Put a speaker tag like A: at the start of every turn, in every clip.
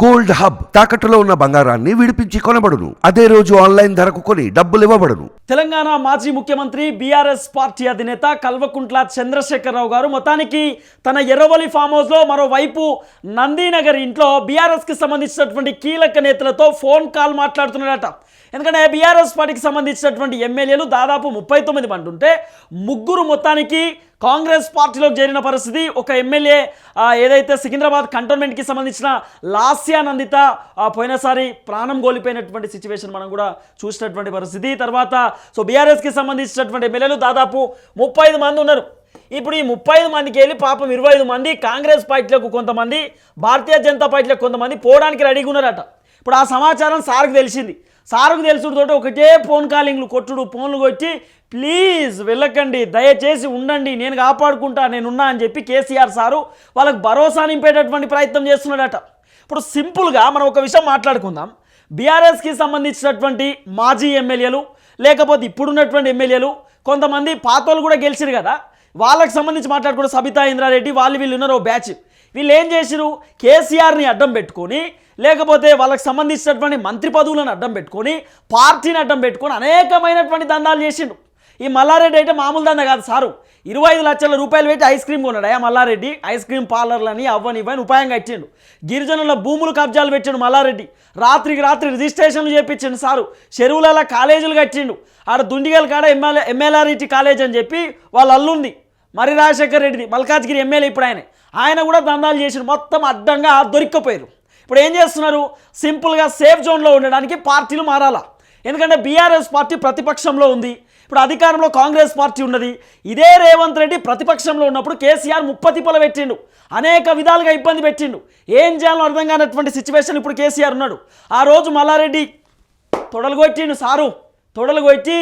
A: Gold hub తాకట్టులో ఉన్న బంగారాన్ని విడిపించి కొనబడును. అదే రోజు ఆన్లైన్ ధరకు కొని డబ్బులు ఇవ్వబడును.
B: తెలంగాణ మాజీ ముఖ్యమంత్రి బీఆర్ఎస్ పార్టీ అధినేత కల్వకుంట్ల చంద్రశేఖరరావు గారు మొత్తానికి తన ఎర్రవల్లి ఫామ్ హౌస్లో మరోవైపు నందీనగర్ ఇంట్లో బీఆర్ఎస్కి సంబంధించినటువంటి కీలక నేతలతో ఫోన్ కాల్ మాట్లాడుతున్నాడట. ఎందుకంటే బీఆర్ఎస్ పార్టీకి సంబంధించినటువంటి ఎమ్మెల్యేలు దాదాపు ముప్పై తొమ్మిది మంది ఉంటే ముగ్గురు మొత్తానికి కాంగ్రెస్ పార్టీలోకి చేరిన పరిస్థితి ఒక ఎమ్మెల్యే ఏదైతే సికింద్రాబాద్ కంటోన్మెంట్కి సంబంధించిన లాస్యానందిత పోయినసారి ప్రాణం కోల్పోయినటువంటి సిచ్యువేషన్ మనం కూడా చూసినటువంటి పరిస్థితి. తర్వాత సో బీఆర్ఎస్కి సంబంధించినటువంటి ఎమ్మెల్యేలు దాదాపు ముప్పై ఐదు మంది ఉన్నారు. ఇప్పుడు ఈ ముప్పై ఐదు మందికి వెళ్ళి పాపం ఇరవై ఐదు మంది కాంగ్రెస్ పార్టీలకు కొంతమంది భారతీయ జనతా పార్టీలకు కొంతమంది పోవడానికి రెడీగా ఉన్నారట. ఇప్పుడు ఆ సమాచారం సార్కు తెలిసింది. సార్కు తెలుసుడుతోటి ఒకటే ఫోన్ కాలింగ్లు కొట్టుడు ఫోన్లు కొట్టి ప్లీజ్ వెళ్ళకండి దయచేసి ఉండండి నేను కాపాడుకుంటా నేనున్నా అని చెప్పి కేసీఆర్ సారు వాళ్ళకి భరోసా నింపేటటువంటి ప్రయత్నం చేస్తున్నాడట. ఇప్పుడు సింపుల్గా మనం ఒక విషయం మాట్లాడుకుందాం. బీఆర్ఎస్కి సంబంధించినటువంటి మాజీ ఎమ్మెల్యేలు లేకపోతే ఇప్పుడున్నటువంటి ఎమ్మెల్యేలు కొంతమంది పాతోళ్ళు కూడా గెలిచిరు కదా. వాళ్ళకి సంబంధించి మాట్లాడుకుంటే సబితా ఇంద్రారెడ్డి వాళ్ళు వీళ్ళు ఉన్నారు ఓ బ్యాచ్. వీళ్ళు ఏం చేసిరు కేసీఆర్ని అడ్డం పెట్టుకొని లేకపోతే వాళ్ళకి సంబంధించినటువంటి మంత్రి పదవులను అడ్డం పెట్టుకొని పార్టీని అడ్డం పెట్టుకొని అనేకమైనటువంటి దందాలు చేసిండు ఈ మల్లారెడ్డి అయితే మామూలు దంద కాదు సారు. ఇరవై ఐదు లక్షల రూపాయలు పెట్టి ఐస్ క్రీమ్ కొన్నాడు ఆ మల్లారెడ్డి. ఐస్ క్రీమ్ పార్లర్లని అవ్వని ఇవ్వని ఉపాయంగా ఇచ్చిండు గిరిజనుల భూములు కబ్జాలు పెట్టిండు మల్లారెడ్డి. రాత్రికి రాత్రి రిజిస్ట్రేషన్లు చేపించిండు సారు. చెరువులలో కాలేజీలు కట్టిండు. ఆడ దుండిగల్ కాడ ఎమ్మెల్యే ఎమ్మెల్యారిటీ కాలేజ్ అని చెప్పి వాళ్ళు అల్లుంది. మరి రాజశేఖర్ రెడ్డిది మల్కాజ్గిరి ఎమ్మెల్యే ఇప్పుడు ఆయన. ఆయన కూడా దందాలు చేసిండు. మొత్తం అడ్డంగా దొరిక్కపోయారు ఇప్పుడు ఏం చేస్తున్నారు? సింపుల్గా సేఫ్ జోన్లో ఉండడానికి పార్టీలు మారాలా? ఎందుకంటే బీఆర్ఎస్ పార్టీ ప్రతిపక్షంలో ఉంది. ఇప్పుడు అధికారంలో కాంగ్రెస్ పార్టీ ఉన్నది. ఇదే రేవంత్ రెడ్డి ప్రతిపక్షంలో ఉన్నప్పుడు కేసీఆర్ ముప్పతిప్పలు పెట్టిండు. అనేక విధాలుగా ఇబ్బంది పెట్టిండు. ఏం చేయాలో అర్థం కానటువంటి సిచ్యువేషన్ ఇప్పుడు కేసీఆర్ ఉన్నాడు. ఆ రోజు మల్లారెడ్డి తొడలు కొట్టిండు సారు. తొడలు కొట్టి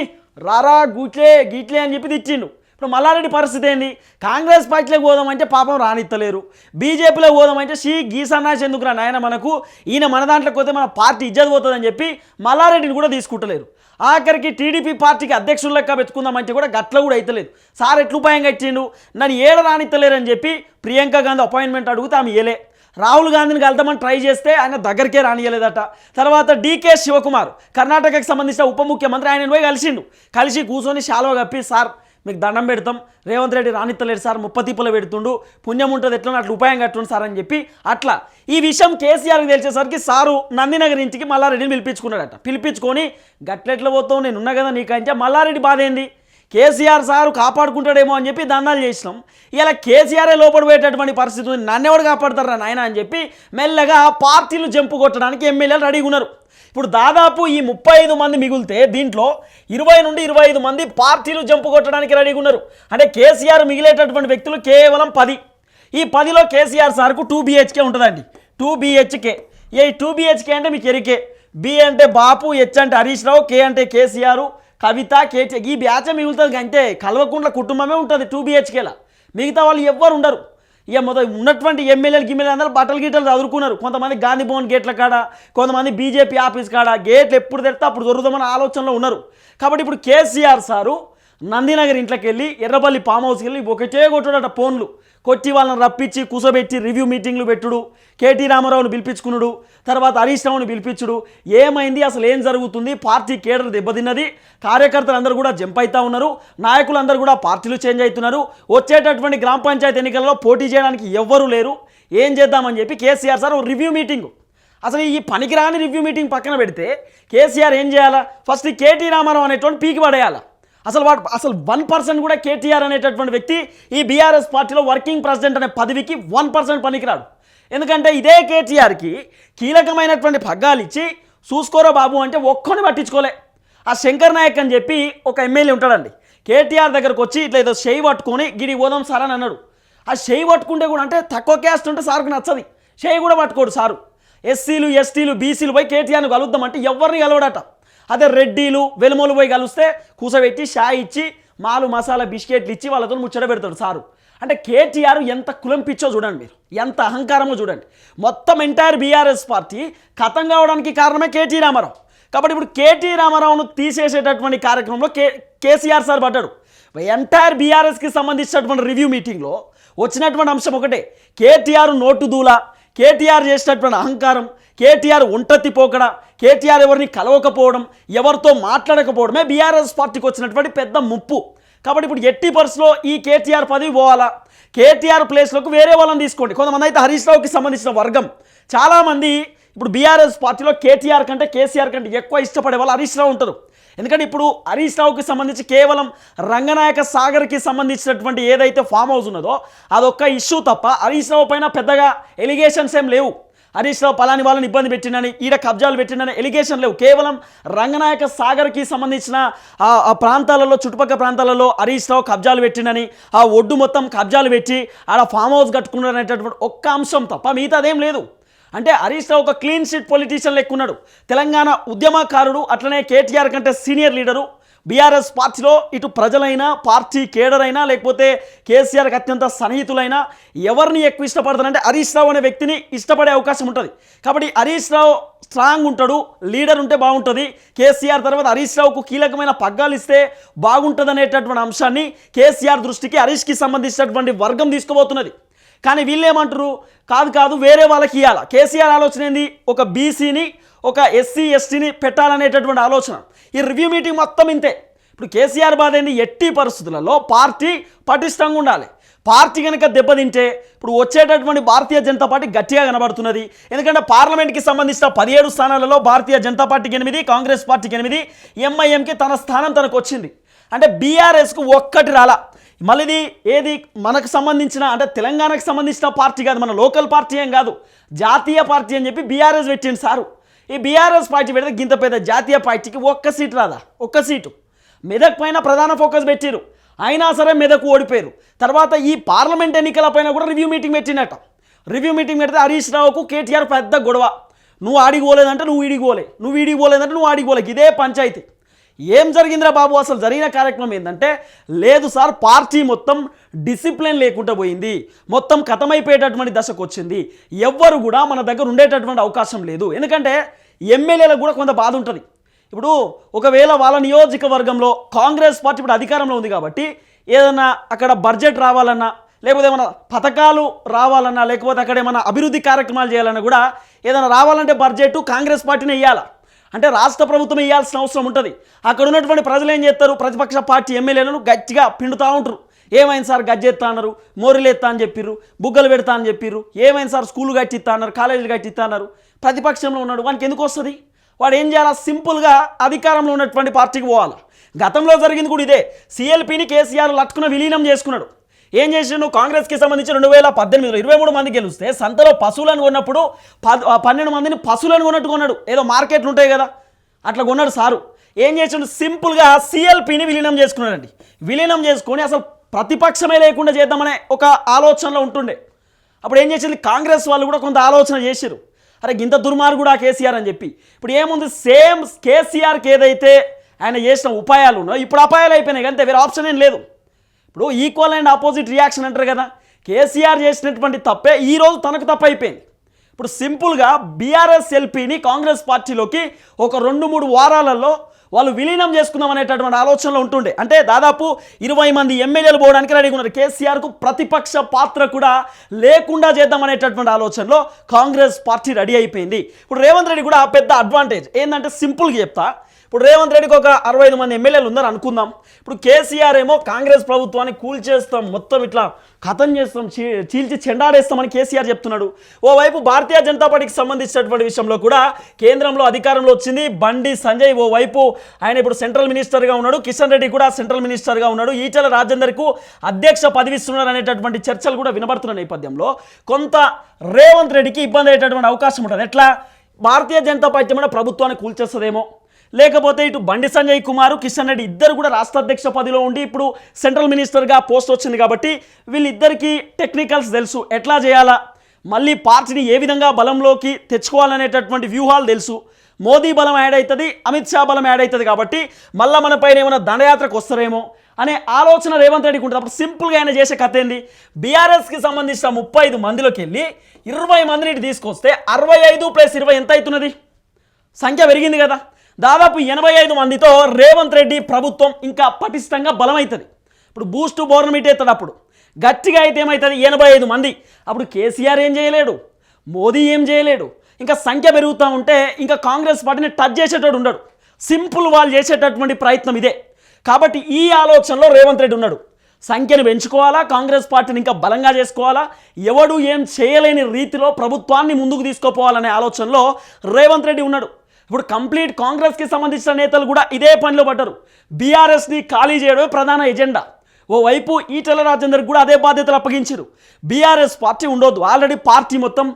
B: రారా గూట్లే గీట్లే అని చెప్పి తిట్టిండు. ఇప్పుడు మల్లారెడ్డి పరిస్థితి ఏంది? కాంగ్రెస్ పార్టీలోకి పోదామంటే పాపం రానిత్తలేరు. బీజేపీలో పోదామంటే షీ గీసన్నాసి ఎందుకు రా నాయన మనకు? ఈయన మన దాంట్లోకి పోతే మన పార్టీ ఇజ్జత్ పోతుందని చెప్పి మల్లారెడ్డిని కూడా తీసుకుంటలేరు. ఆఖరికి టీడీపీ పార్టీకి అధ్యక్షులు లెక్క పెట్టుకుందామంటే కూడా గట్ల కూడా అయితలేదు. సార్ ఎట్లు ఉపాయం కట్టిండు? నన్ను ఏడ రానిత్తలేరని చెప్పి ప్రియాంక గాంధీ అపాయింట్మెంట్ అడిగితే ఆమె ఏలే రాహుల్ గాంధీని కలుద్దామని ట్రై చేస్తే ఆయన దగ్గరికే రానియలేదట తర్వాత డీకే శివకుమార్ కర్ణాటకకి సంబంధించిన ఉప ముఖ్యమంత్రి ఆయన పోయి కలిసిండు. కలిసి కూర్చొని శాలువ కప్పి సార్ మీకు దండం పెడతాం. రేవంత్ రెడ్డి రానిత్తలేడు సార్ ముప్పతిప్పలు పెడుతుండు. పుణ్యం ఉంటుంది ఎట్లా అట్లా ఉపాయం కట్టుండు సార్ అని చెప్పి అట్లా. ఈ విషయం కేసీఆర్కి తెలిసేసరికి సారు నందినగర్ ఇంటికి మల్లారెడ్డిని పిలిపించుకున్నాడట. పిలిపించుకొని గట్లెట్లా పోతావు నేను ఉన్నా కదా నీకంటే మల్లారెడ్డి బాధ ఏంది? కేసీఆర్ సారు కాపాడుకుంటాడేమో అని చెప్పి దండాలు చేసినాం. ఇలా కేసీఆరే లోపడిపోయేటటువంటి పరిస్థితి ఉంది. నన్నెవడు కాపాడతారా నాయన అని చెప్పి మెల్లగా పార్టీలు జంపు కొట్టడానికి ఎమ్మెల్యేలు రెడీగా ఉన్నారు. ఇప్పుడు దాదాపు ఈ ముప్పై ఐదు మంది మిగిలితే దీంట్లో ఇరవై నుండి ఇరవై ఐదు మంది పార్టీలు జంపు కొట్టడానికి రెడీగా ఉన్నారు. అంటే కేసీఆర్ మిగిలేటటువంటి వ్యక్తులు కేవలం పది. ఈ పదిలో కేసీఆర్ సార్కు టూ బీహెచ్కే ఉంటుందండి. టూ బీహెచ్కే ఏ టూ బీహెచ్కే అంటే మీకు ఎరికే బి అంటే బాపు హెచ్ అంటే హరీష్ రావు కే అంటే కేసీఆర్ కవిత కేటీ ఈ బ్యాచే మిగులుతుంది. అంతే కల్వకుంట్ల కుటుంబమే ఉంటుంది టూ బీహెచ్కేలా మిగతా వాళ్ళు ఎవ్వరు ఉండరు. ఇక మొదటి ఉన్నటువంటి ఎమ్మెల్యేలు గిమ్మెల్యే అందరూ బట్టలు గీటలు చదువుకున్నారు. కొంతమంది గాంధీ భవన్ గేట్ల కాడ కొంతమంది బీజేపీ ఆఫీస్ కాడ గేట్లు ఎప్పుడు తెరితే అప్పుడు దొరుకుతామని ఆలోచనలో ఉన్నారు. కాబట్టి ఇప్పుడు కేసీఆర్ సారు నందినగర్ ఇంట్లోకి వెళ్ళి ఎర్రపల్లి ఫామ్ హౌస్కి వెళ్ళి ఒకటే కొట్టాడట ఫోన్లు. కొట్టి వాళ్ళని రప్పించి కూసబెట్టి రివ్యూ మీటింగ్లు పెట్టుడు. కేటీ రామారావుని పిలిపించుకునుడు. తర్వాత హరీష్ రావుని పిలిపించుడు. ఏమైంది? అసలు ఏం జరుగుతుంది? పార్టీ కేడర్ దెబ్బతిన్నది. కార్యకర్తలు అందరూ కూడా జంప్ అవుతా ఉన్నారు. నాయకులందరూ కూడా పార్టీలు చేంజ్ అవుతున్నారు. వచ్చేటటువంటి గ్రామ పంచాయతీ ఎన్నికల్లో పోటీ చేయడానికి ఎవ్వరూ లేరు. ఏం చేద్దామని చెప్పి కేసీఆర్ సార్ ఓ రివ్యూ మీటింగ్ అసలు ఈ పనికిరాని రివ్యూ మీటింగ్ పక్కన పెడితే కేసీఆర్ ఏం చేయాలా? ఫస్ట్ కేటీ రామారావు అనేటువంటి పీకి పడేయాలా? అసలు వాడు అసలు వన్ పర్సెంట్ కూడా కేటీఆర్ అనేటటువంటి వ్యక్తి ఈ బీఆర్ఎస్ పార్టీలో వర్కింగ్ ప్రెసిడెంట్ అనే పదవికి వన్ పర్సెంట్ పనికిరాడు. ఎందుకంటే ఇదే కేటీఆర్కి కీలకమైనటువంటి పగ్గాలు ఇచ్చి చూసుకోరా బాబు అంటే ఒక్కని పట్టించుకోలే. ఆ శంకర్ నాయక్ అని చెప్పి ఒక ఎమ్మెల్యే ఉంటాడండి. కేటీఆర్ దగ్గరకు వచ్చి ఇట్లా ఏదో చేయి పట్టుకొని గిడి పోదాం సార్ అని అన్నాడు. ఆ చేయి పట్టుకుంటే కూడా అంటే తక్కువ క్యాస్ట్ ఉంటే సార్కు నచ్చది. చేయి కూడా పట్టుకోడు సారు. ఎస్సీలు ఎస్టీలు బీసీలు పోయి కేటీఆర్ని కలుద్దామంటే ఎవరిని కలవడట? అదే రెడ్డీలు వెలుమలు పోయి కలిస్తే కూసబెట్టి షాయ్ ఇచ్చి మాలు మసాలా బిస్కెట్లు ఇచ్చి వాళ్ళతో ముచ్చట పెడతాడు సారు. అంటే కేటీఆర్ ఎంత కులం పిచ్చో చూడండి మీరు. ఎంత అహంకారమో చూడండి. మొత్తం ఎంటైర్ బీఆర్ఎస్ పార్టీ కథం కావడానికి కారణమే కేటీ రామారావు. కాబట్టి ఇప్పుడు కేటీ రామారావును తీసేసేటటువంటి కార్యక్రమంలో కే కేసీఆర్ సార్ పడ్డాడు. ఎంటైర్ బీఆర్ఎస్కి సంబంధించినటువంటి రివ్యూ మీటింగ్లో వచ్చినటువంటి అంశం ఒకటే. కేటీఆర్ నోటు దూల కేటీఆర్ చేసినటువంటి అహంకారం కేటీఆర్ ఒంటతి పోకడ? కేటీఆర్ ఎవరిని కలవకపోవడం ఎవరితో మాట్లాడకపోవడమే బీఆర్ఎస్ పార్టీకి వచ్చినటువంటి పెద్ద ముప్పు. కాబట్టి ఇప్పుడు ఎట్టి పర్సులో ఈ కేటీఆర్ పదవి పోవాలా? కేటీఆర్ ప్లేస్లోకి వేరే వాళ్ళని తీసుకోండి. కొంతమంది అయితే హరీష్ రావుకి సంబంధించిన వర్గం. చాలామంది ఇప్పుడు బీఆర్ఎస్ పార్టీలో కేటీఆర్ కంటే కేసీఆర్ కంటే ఎక్కువ ఇష్టపడే వాళ్ళు హరీష్ రావు ఉంటారు. ఎందుకంటే ఇప్పుడు హరీష్ రావుకి సంబంధించి కేవలం రంగనాయక సాగర్కి సంబంధించినటువంటి ఏదైతే ఫామ్ హౌస్ ఉన్నదో అదొక్క ఇష్యూ తప్ప హరీష్ రావు పైన పెద్దగా ఎలిగేషన్స్ ఏం లేవు. హరీష్ రావు పలాని వాళ్ళని ఇబ్బంది పెట్టిండని ఈడ కబ్జాలు పెట్టిండని ఎలిగేషన్ లేవు. కేవలం రంగనాయక సాగర్కి సంబంధించిన ఆ ఆ ప్రాంతాలలో చుట్టుపక్కల ప్రాంతాలలో హరీష్ రావు కబ్జాలు పెట్టిండని ఆ ఒడ్డు మొత్తం కబ్జాలు పెట్టి ఆడ ఫామ్ హౌస్ కట్టుకున్నారనేటటువంటి ఒక్క అంశం తప్ప మిగతా అదేం లేదు. అంటే హరీష్ రావు ఒక క్లీన్ షీట్ పొలిటీషియన్ లెక్కున్నాడు తెలంగాణ ఉద్యమకారుడు అట్లనే కేటీఆర్ కంటే సీనియర్ లీడరు బీఆర్ఎస్ పార్టీలో ఇటు ప్రజలైనా పార్టీ కేడర్ అయినా లేకపోతే కేసీఆర్కి అత్యంత సన్నిహితులైనా ఎవరిని ఎక్కువ ఇష్టపడతారంటే హరీష్ రావు అనే వ్యక్తిని ఇష్టపడే అవకాశం ఉంటుంది. కాబట్టి హరీష్ రావు స్ట్రాంగ్ ఉంటాడు లీడర్ ఉంటే బాగుంటుంది. కేసీఆర్ తర్వాత హరీష్ రావుకు కీలకమైన పగ్గాలు ఇస్తే బాగుంటుంది అనేటటువంటి అంశాన్ని కేసీఆర్ దృష్టికి హరీష్కి సంబంధించినటువంటి వర్గం తీసుకుపోతున్నది. కానీ వీళ్ళేమంటారు కాదు కాదు వేరే వాళ్ళకి ఇవ్వాలి కేసీఆర్ ఆలోచన ఏంది? ఒక బీసీని ఒక ఎస్సీ ఎస్టీని పెట్టాలనేటటువంటి ఆలోచన. ఈ రివ్యూ మీటింగ్ మొత్తం ఇంతే. ఇప్పుడు కేసీఆర్ బాధ ఏంది? ఎట్టి పరిస్థితులలో పార్టీ పటిష్టంగా ఉండాలి. పార్టీ కనుక దెబ్బతింటే ఇప్పుడు వచ్చేటటువంటి భారతీయ జనతా పార్టీ గట్టిగా కనబడుతున్నది. ఎందుకంటే పార్లమెంట్కి సంబంధించిన పదిహేడు స్థానాలలో భారతీయ జనతా పార్టీకి ఎనిమిది కాంగ్రెస్ పార్టీకి ఎనిమిది ఎంఐఎంకి తన స్థానం తనకు వచ్చింది అంటే బీఆర్ఎస్కు ఒక్కటి రాలా. మళ్ళీ ఏది మనకు సంబంధించిన అంటే తెలంగాణకు సంబంధించిన పార్టీ కాదు మన లోకల్ పార్టీ ఏం కాదు. జాతీయ పార్టీ అని చెప్పి బీఆర్ఎస్ పెట్టింది సారు. ఈ బీఆర్ఎస్ పార్టీ పెడితే గింత పెద్ద జాతీయ పార్టీకి ఒక్క సీటు రాదా? ఒక్క సీటు. మెదక్ పైన ప్రధాన ఫోకస్ పెట్టారు. అయినా సరే మెదక్ ఓడిపోయారు. తర్వాత ఈ పార్లమెంట్ ఎన్నికల పైన కూడా రివ్యూ మీటింగ్ పెట్టినట్ట రివ్యూ మీటింగ్ పెడితే హరీష్ రావుకు కేటీఆర్ పెద్ద గొడవ. నువ్వు ఆడికి పోలేదంటే నువ్వు వీడికి పోలే. నువ్వు వీడికి పోలేదంటే నువ్వు ఆడికి పోలే. ఇదే పంచాయతీ. ఏం జరిగిందిరా బాబు? అసలు జరిగిన కార్యక్రమం ఏంటంటే లేదు సార్ పార్టీ మొత్తం డిసిప్లిన్ లేకుండా పోయింది. మొత్తం కథమైపోయేటటువంటి దశకు వచ్చింది. ఎవ్వరు కూడా మన దగ్గర ఉండేటటువంటి అవకాశం లేదు. ఎందుకంటే ఎమ్మెల్యేలకు కూడా కొంత బాధ ఉంటుంది. ఇప్పుడు ఒకవేళ వాళ్ళ నియోజకవర్గంలో కాంగ్రెస్ పార్టీ ఇప్పుడు అధికారంలో ఉంది కాబట్టి ఏదైనా అక్కడ బడ్జెట్ రావాలన్నా లేకపోతే ఏమైనా పథకాలు రావాలన్నా లేకపోతే అక్కడ ఏమైనా అభివృద్ధి కార్యక్రమాలు చేయాలన్నా కూడా ఏదైనా రావాలంటే బడ్జెట్ కాంగ్రెస్ పార్టీని వేయాలా అంటే రాష్ట్ర ప్రభుత్వం ఇవ్వాల్సిన అవసరం ఉంటుంది. అక్కడ ఉన్నటువంటి ప్రజలు ఏం చేస్తారు? ప్రతిపక్ష పార్టీ ఎమ్మెల్యేలను గట్టిగా పిండుతూ ఉంటారు. ఏమైంది సార్? గజ్జెత్తా అన్నారు మోరీలు అని చెప్పిర్రు బుగ్గలు పెడతా అని చెప్పిర్రు ఏమైంది సార్? స్కూల్ కట్టిస్తా అన్నారు కాలేజీలు కట్టిస్తా అన్నారు. ప్రతిపక్షంలో ఉన్నాడు వానికి ఎందుకు వస్తుంది? వాడు ఏం చేయాలా? సింపుల్గా అధికారంలో ఉన్నటువంటి పార్టీకి పోవాలి. గతంలో జరిగింది కూడా ఇదే. సిఎల్పిని కేసీఆర్ లట్టుకున్న విలీనం చేసుకున్నాడు. ఏం చేసిండు? కాంగ్రెస్కి సంబంధించి రెండు వేల పద్దెనిమిదిలో ఇరవై మూడు మంది గెలిస్తే సంతలో పశువులను కొన్నప్పుడు పన్నెండు మందిని పశువులను కొన్నట్టు కొన్నాడు. ఏదో మార్కెట్లు ఉంటాయి కదా అట్లా కొన్నాడు సారు. ఏం చేసిండు? సింపుల్గా సిఎల్పిని విలీనం చేసుకున్నాడండి. విలీనం చేసుకొని అసలు ప్రతిపక్షమే లేకుండా చేద్దామనే ఒక ఆలోచనలో ఉంటుండే. అప్పుడు ఏం చేసింది? కాంగ్రెస్ వాళ్ళు కూడా కొంత ఆలోచన చేశారు అరే ఇంత దుర్మార్గుడా కేసీఆర్ అని చెప్పి. ఇప్పుడు ఏముంది? సేమ్ కేసీఆర్కి ఏదైతే ఆయన చేసిన ఉపాయాలు ఉన్నాయో ఇప్పుడు అపాయాలు అయిపోయినాయి. అంతే వేరే ఆప్షన్ ఏం లేదు. ఇప్పుడు ఈక్వల్ అండ్ ఆపోజిట్ రియాక్షన్ అంటారు కదా. కేసీఆర్ చేసినటువంటి తప్పే ఈరోజు తనకు తప్ప అయిపోయింది. ఇప్పుడు సింపుల్గా బీఆర్ఎస్ ఎల్పీని కాంగ్రెస్ పార్టీలోకి ఒక రెండు మూడు వారాలలో వాళ్ళు విలీనం చేసుకుందాం అనేటటువంటి ఆలోచనలో ఉంటుండే. అంటే దాదాపు ఇరవై మంది ఎమ్మెల్యేలు పోవడానికి రెడీగా ఉన్నారు. కేసీఆర్కు ప్రతిపక్ష పాత్ర కూడా లేకుండా చేద్దాం అనేటటువంటి ఆలోచనలో కాంగ్రెస్ పార్టీ రెడీ అయిపోయింది. ఇప్పుడు రేవంత్ రెడ్డి కూడా పెద్ద అడ్వాంటేజ్ ఏంటంటే సింపుల్గా చెప్తా. ఇప్పుడు రేవంత్ రెడ్డికి ఒక అరవై ఐదు మంది ఎమ్మెల్యేలు ఉన్నారు అనుకుందాం. ఇప్పుడు కేసీఆర్ ఏమో కాంగ్రెస్ ప్రభుత్వాన్ని కూల్చేస్తాం మొత్తం ఇట్లా కథం చేస్తాం చీ- చీల్చి చెండాడేస్తామని కేసీఆర్ చెప్తున్నాడు. ఓవైపు భారతీయ జనతా పార్టీకి సంబంధించినటువంటి విషయంలో కూడా కేంద్రంలో అధికారంలో వచ్చింది బండి సంజయ్. ఓవైపు ఆయన ఇప్పుడు సెంట్రల్ మినిస్టర్గా ఉన్నాడు కిషన్ రెడ్డి కూడా సెంట్రల్ మినిస్టర్గా ఉన్నాడు. ఈటల రాజేందర్కు అధ్యక్ష పదవిస్తున్నారు అనేటటువంటి చర్చలు కూడా వినబడుతున్న నేపథ్యంలో కొంత రేవంత్ రెడ్డికి ఇబ్బంది అయ్యేటటువంటి అవకాశం ఉంటుంది. ఎట్లా? భారతీయ జనతా పార్టీ మన ప్రభుత్వాన్ని కూల్చేస్తుందేమో లేకపోతే ఇటు బండి సంజయ్ కుమారు కిషన్ రెడ్డి ఇద్దరు కూడా రాష్ట్ర అధ్యక్ష పదిలో ఉండి ఇప్పుడు సెంట్రల్ మినిస్టర్గా పోస్ట్ వచ్చింది కాబట్టి వీళ్ళిద్దరికీ టెక్నికల్స్ తెలుసు. ఎట్లా చేయాలా? మళ్ళీ పార్టీని ఏ విధంగా బలంలోకి తెచ్చుకోవాలనేటటువంటి వ్యూహాలు తెలుసు. మోదీ బలం యాడ్ అవుతుంది అమిత్ షా బలం యాడ్ అవుతుంది కాబట్టి మళ్ళీ మన పైన ఏమైనా దండయాత్రకు వస్తారేమో అనే ఆలోచన రేవంత్ రెడ్డికి ఉంటుంది అప్పుడు సింపుల్గా ఆయన చేసే కథ ఏంది? బీఆర్ఎస్కి సంబంధించిన ముప్పై ఐదు మందిలోకి వెళ్ళి ఇరవై మందిని ఇటు తీసుకొస్తే అరవై ఐదు ప్లస్ ఇరవై ఎంత అవుతున్నది సంఖ్య పెరిగింది కదా. దాదాపు ఎనభై ఐదు మందితో రేవంత్ రెడ్డి ప్రభుత్వం ఇంకా పటిష్టంగా బలమవుతుంది ఇప్పుడు బూస్ట్ బోర్నమిట్ అవుతుంది అప్పుడు. గట్టిగా అయితే ఏమవుతుంది ఎనభై ఐదు మంది. అప్పుడు కేసీఆర్ ఏం చేయలేడు? మోదీ ఏం చేయలేడు? ఇంకా సంఖ్య పెరుగుతూ ఉంటే ఇంకా కాంగ్రెస్ పార్టీని టచ్ చేసేటోడు ఉండడు. సింపుల్ వాళ్ళు చేసేటటువంటి ప్రయత్నం ఇదే. కాబట్టి ఈ ఆలోచనలో రేవంత్ రెడ్డి ఉన్నాడు. సంఖ్యను పెంచుకోవాలా? కాంగ్రెస్ పార్టీని ఇంకా బలంగా చేసుకోవాలా? ఎవడు ఏం చేయలేని రీతిలో ప్రభుత్వాన్ని ముందుకు తీసుకుపోవాలనే ఆలోచనలో రేవంత్ రెడ్డి ఉన్నాడు. ఇప్పుడు కంప్లీట్ కాంగ్రెస్కి సంబంధించిన నేతలు కూడా ఇదే పనిలో పడ్డారు. బీఆర్ఎస్ని ఖాళీ చేయడమే ప్రధాన ఎజెండా. ఓవైపు ఈటెల రాజేందర్ కూడా అదే బాధ్యతలు అప్పగించారు. బీఆర్ఎస్ పార్టీ ఉండొద్దు. ఆల్రెడీ పార్టీ మొత్తం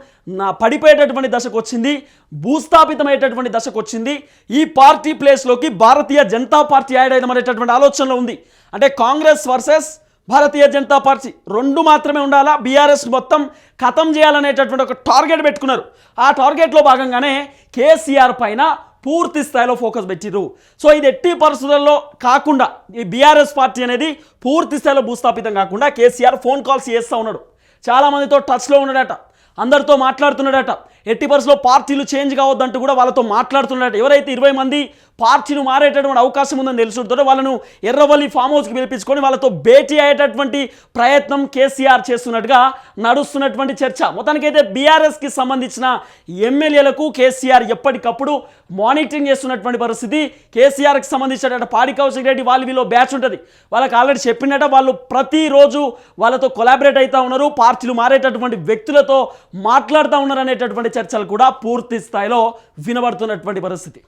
B: నా పడిపోయేటటువంటి దశకు వచ్చింది. భూస్థాపితమయ్యేటటువంటి దశకు వచ్చింది. ఈ పార్టీ ప్లేస్లోకి భారతీయ జనతా పార్టీ యాడ్ అయ్యడం అనేటటువంటి ఆలోచనలో ఉంది. అంటే కాంగ్రెస్ వర్సెస్ భారతీయ జనతా పార్టీ రెండు మాత్రమే ఉండాలా? బీఆర్ఎస్ మొత్తం ఖతం చేయాలనేటటువంటి ఒక టార్గెట్ పెట్టుకున్నారు. ఆ టార్గెట్లో భాగంగానే కేసీఆర్ పైన పూర్తి స్థాయిలో ఫోకస్ పెట్టిరు సో ఇది ఎట్టి పరిస్థితుల్లో కాకుండా ఈ బీఆర్ఎస్ పార్టీ అనేది పూర్తి స్థాయిలో భూస్థాపితం కాకుండా కేసీఆర్ ఫోన్ కాల్స్ చేస్తూ ఉన్నాడు. చాలామందితో టచ్లో ఉన్నాడట. అందరితో మాట్లాడుతున్నాడట. ఎట్టి పరిస్థితుల్లో పార్టీలు చేంజ్ కావద్దంటూ కూడా వాళ్ళతో మాట్లాడుతున్నట్టు. ఎవరైతే ఇరవై మంది పార్టీలు మారేటటువంటి అవకాశం ఉందని తెలుసుంటారో వాళ్ళను ఎర్రవల్లి ఫామ్ హౌస్కి పిలిపించుకొని వాళ్ళతో భేటీ అయ్యేటటువంటి ప్రయత్నం కేసీఆర్ చేస్తున్నట్టుగా నడుస్తున్నటువంటి చర్చ. మొత్తానికైతే బీఆర్ఎస్కి సంబంధించిన ఎమ్మెల్యేలకు కేసీఆర్ ఎప్పటికప్పుడు మానిటరింగ్ చేస్తున్నటువంటి పరిస్థితి. కేసీఆర్కి సంబంధించినటువంటి పాడి కౌశిక్ రెడ్డి వాళ్ళు వీళ్ళు బ్యాచ్ ఉంటుంది. వాళ్ళకి ఆల్రెడీ చెప్పినట్ట వాళ్ళు ప్రతిరోజు వాళ్ళతో కొలాబరేట్ అవుతూ ఉన్నారు. పార్టీలు మారేటటువంటి వ్యక్తులతో మాట్లాడుతూ ఉన్నారు అనేటటువంటి చర్చలు కూడా పూర్తి స్థాయిలో వినబడుతున్నటువంటి పరిస్థితి.